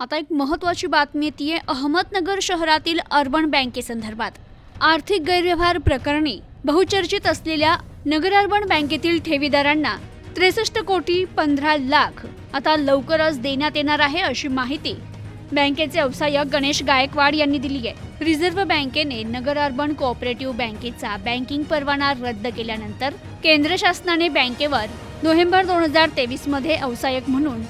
आता एक महत्त्वाची बातमी येते अहमदनगर शहरातील अर्बन बँकेसंदर्भात. आर्थिक गैरव्यवहार प्रकरणी बहुचर्चित असलेल्या नगर अर्बन बँकेतील ठेवीदारांना त्रेसष्ट कोटी पंधरा लाख आता लवकरच देण्यात येणार आहे अशी माहिती बँकेचे व्यवसायक गणेश गायकवाड यांनी दिली आहे. रिझर्व्ह बँकेने नगर अर्बन कोऑपरेटिव्ह बँकेचा बँकिंग परवाना रद्द केल्यानंतर केंद्र शासनाने बँकेवर नोव्हेंबर दोन हजार तेवीसमध्ये म्हणून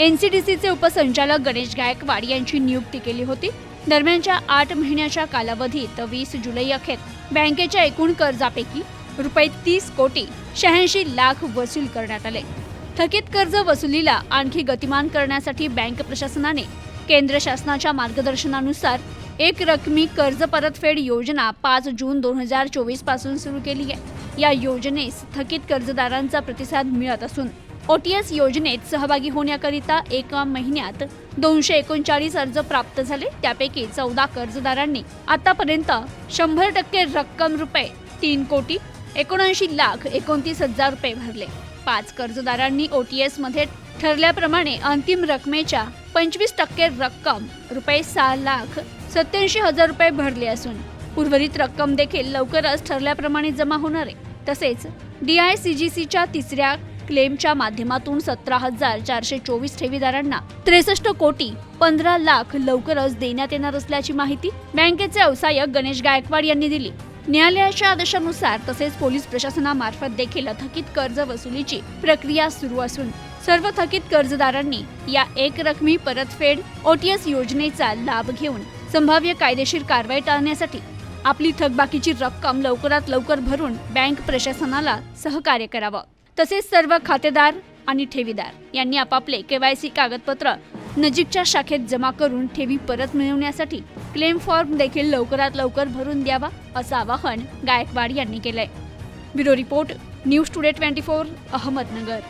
एनसीडीसीचे उपसंचालक गणेश गायकवाड यांची नियुक्ती केली होती. दरम्यानच्या आठ महिन्याच्या कालावधीत वीस जुलै अखेर बँकेच्या एकूण कर्जापैकी रुपये तीस कोटी शहाऐंशी लाख वसूल करण्यात आले. थकीत कर्ज वसुलीला आणखी गतिमान करण्यासाठी बँक प्रशासनाने केंद्र शासनाच्या मार्गदर्शनानुसार एक रकमी कर्ज परतफेड योजना पाच जून दोन हजार चोवीसपासून सुरू केली आहे. या योजनेस थकीत कर्जदारांचा प्रतिसाद मिळत असून ओटीएस योजनेत सहभागी होण्याकरिता एका महिन्यात दोनशे एकोणचाळीस अर्ज प्राप्त झाले. त्यापैकी चौदा कर्जदारांनी आतापर्यंत शंभर टक्के रक्कम रुपये तीन कोटी एकोणऐंशी लाख एकोणतीस हजार रुपये भरले. पाच कर्जदारांनी ओटीएसमध्ये ठरल्याप्रमाणे अंतिम रकमेच्या पंचवीस टक्के रक्कम रुपये सहा लाख सत्याऐंशी हजार रुपये भरले असून उर्वरित रक्कम देखील लवकरच ठरल्याप्रमाणे जमा होणार आहे. तसेच डीआयसीजीसीच्या तिसऱ्या क्लेमच्या माध्यमातून सतरा हजार चारशे चोवीस ठेवीदारांना त्रेसष्ट कोटी पंधरा लाख लवकरच देण्यात येणार असल्याची माहिती बँकेचे व्यवसायक गणेश गायकवाड यांनी दिली. न्यायालयाच्या आदेशानुसार तसेच पोलीस प्रशासनामार्फत देखील थकीत कर्ज वसुलीची प्रक्रिया सुरू असून सर्व थकीत कर्जदारांनी या एक रकमी परतफेड ओटीएस योजनेचा लाभ घेऊन संभाव्य कायदेशीर कारवाई टाळण्यासाठी आपली थकबाकीची रक्कम लवकरात लवकर भरून बँक प्रशासनाला सहकार्य करावं. तसेच सर्व खातेदार आणि ठेवीदार यांनी आपापले केवायसी कागदपत्र नजीकच्या शाखेत जमा करून ठेवी परत मिळवण्यासाठी क्लेम फॉर्म देखील लवकरात लवकर भरून द्यावा असं आवाहन गायकवाड यांनी केलंय. Bureau report news today twenty four Ahmednagar.